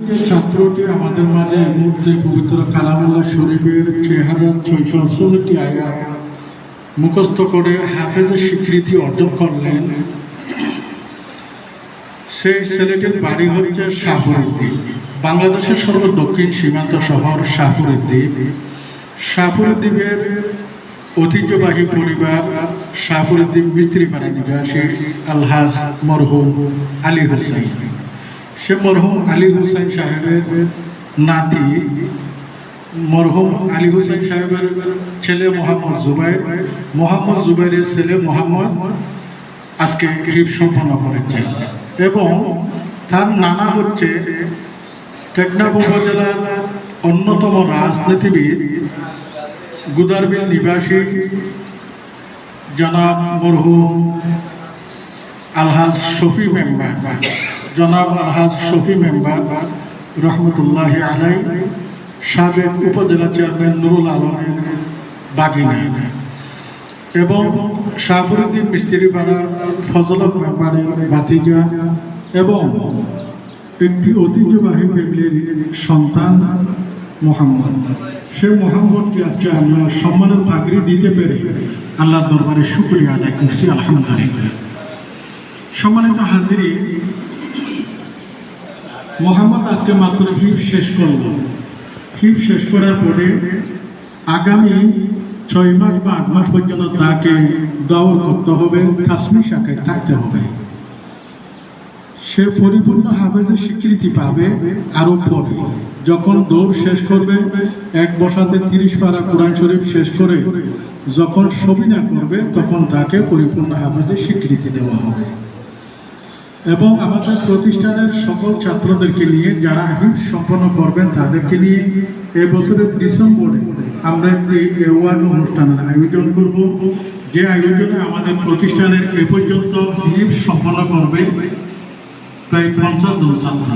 ছাত্রটি আমাদের মাঝে এই মুহূর্তে পবিত্র কালামুল্লাহ শরীফের ছয় হাজার ছয়শো চৌষট্টি আয়াত মুখস্থ করে হাফেজের স্বীকৃতি অর্জন করলেন। সেই ছেলেটির বাড়ি হচ্ছে শাহপুরদ্বীপ বাংলাদেশের সর্বদক্ষিণ সীমান্ত শহর শাহপুরদ্বীপ শাহপুরদ্বীপের ঐতিহ্যবাহী পরিবার শাহপুরদ্বীপ মিস্ত্রিপাড়া নিবাসী আলহাজ মরহুম আলী হোসেন। সে মরহুম আলী হোসেন সাহেবের নাতি, মরহুম আলী হোসেন সাহেবের ছেলে মোহাম্মদ জুবাইর। মোহাম্মদ জুবাইরের ছেলে মোহাম্মদ আজকে হিপ সম্পন্ন করেছেন এবং তার নানা হচ্ছে টেকনাফ উপজেলার অন্যতম রাজনীতিবিদ গুদারবিল নিবাসী জনাব মরহুম আলহাজ শফি মেম্বার। জনাব আহাজ শফি মেম্বার রহমতুল্লাহ আলাই সাবেক উপজেলা চেয়ারম্যান নুরুল আলমের বাগিনা এবং শাহপুরুদ্দিন মিস্ত্রি পাড়া ফজলক মেম্বারের বাতিজা এবং একটি ঐতিহ্যবাহী ফ্যামিলির সন্তান মোহাম্মদ। সে মোহাম্মদকে আজকে আমরা সম্মানের পাগড়ি দিতে পেরে আল্লাহ দরবারে শুক্রিয়া আদায় করছি, আলহামদুলিল্লাহ। সম্মানিত হাজিরি মোহাম্মদ আজকে মাত্র হিপ শেষ করল। হিপ শেষ করার পরে আগামী ছয় মাস বা আট মাস পর্যন্ত তাকে দৌড় করতে হবে কাশ্মীর শাখায় থাকতে হবে। সে পরিপূর্ণ হাফেজের স্বীকৃতি পাবে আরও পরে। যখন দৌড় শেষ করবে, এক বসাতে তিরিশ পারা কোরআন শরীফ শেষ করে যখন সবিনা করবে, তখন তাকে পরিপূর্ণ হাফেজের স্বীকৃতি দেওয়া হবে। এবং আমাদের প্রতিষ্ঠানের সকল ছাত্রদেরকে নিয়ে যারা হিপস সম্পন্ন করবেন তাদেরকে নিয়ে এই বছরের ডিসেম্বরে আমরা একটি অ্যাওয়ার্ড অনুষ্ঠানের আয়োজন করব। যে আয়োজনে আমাদের প্রতিষ্ঠানের এ পর্যন্ত হিপস সম্পন্ন করবে প্রায় পঞ্চাশ জন ছাত্র।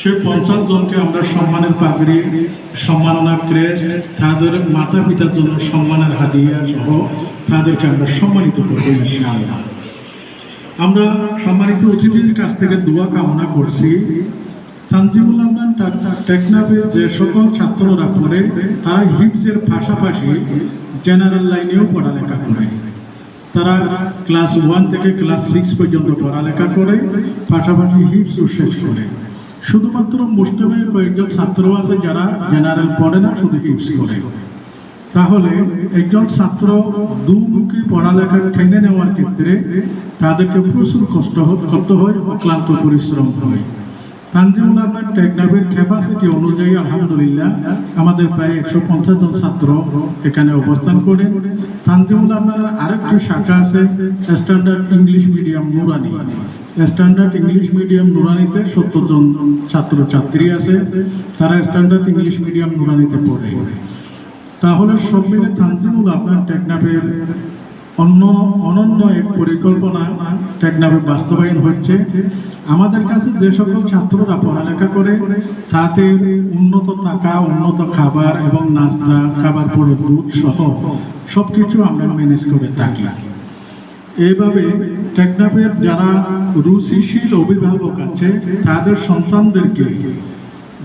সে পঞ্চাশ জনকে আমরা সম্মানের পাগড়ি, সম্মাননা ক্রেস্ট তাদের মাতা পিতার জন্য সম্মানের হাদিয়া সহ তাদেরকে আমরা সম্মানিত করব ইনশাআল্লাহ। আমরা সম্মানিত অতিথির কাছ থেকে দোয়া কামনা করছি। তানজিমুল আহমান টেকনাফে যে সকল ছাত্ররা পড়ে, তারা হিপসের পাশাপাশি জেনারেল লাইনেও পড়ালেখা করে। তারা ক্লাস ওয়ান থেকে ক্লাস সিক্স পর্যন্ত পড়ালেখা করে, পাশাপাশি হিপসও শেষ করে। শুধুমাত্র মুসলিমে কয়েকজন ছাত্র আছে যারা জেনারেল পড়ে না, শুধু হিপস করে। তাহলে একজন ছাত্র দুমুখী পড়ালেখা ঠেনে নেওয়ার ক্ষেত্রে তাদেরকে প্রচুর কষ্ট করতে হয় অক্লান্ত পরিশ্রম হয়। তানজিমুল আপনার টেকনাফের ক্যাপাসিটি অনুযায়ী, আলহামদুলিল্লাহ, আমাদের প্রায় একশো পঞ্চাশ জন ছাত্র এখানে অবস্থান করে তানজিমুল আপনার আরেকটি শাখা আছে standard English medium Noorani standard English medium নুরানিতে সত্তর জন ছাত্র ছাত্রী আছে। তারা স্ট্যান্ডার্ড ইংলিশ মিডিয়াম নুরানিতে পড়ে। তাহলে সব মিলে তানজিমুল আপনার টেকনাফের অন্য অনন্য এক পরিকল্পনা টেকনাফে বাস্তবায়ন হচ্ছে। আমাদের কাছে যে সকল ছাত্ররা পড়ালেখা করে তাদের উন্নত টাকা, উন্নত খাবার এবং নাস্তা, খাবার পরে দুধ সহ সব কিছু আমরা ম্যানেজ করে থাকি। এইভাবে টেকনাফের যারা রুচিশীল অভিভাবক আছে, তাদের সন্তানদেরকে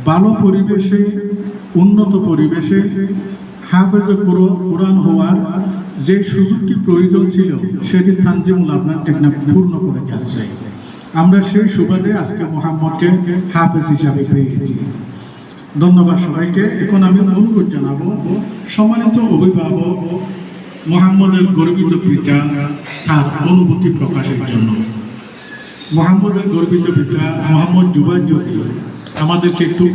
ভালো পরিবেশে, উন্নত পরিবেশে হাফেজে কোরআ- কোরআন হওয়ার যে সুযোগটি প্রয়োজন ছিল, সেটি তানজিমুল আপনার টেকনাফ পূর্ণ করে যাচ্ছে আমরা সেই সুবাদে আজকে মোহাম্মদকে হাফেজ হিসাবে পেয়েছি। ধন্যবাদ সবাইকে। এখন আমি অনুরোধ জানাব, সম্মানিত অভিভাবক মোহাম্মদের গর্বিত পিতা তার অনুভূতি প্রকাশের জন্য। মোহাম্মদের গর্বিত পিতা মোহাম্মদ জুবাই জ্যোতি আমাদেরকে একটু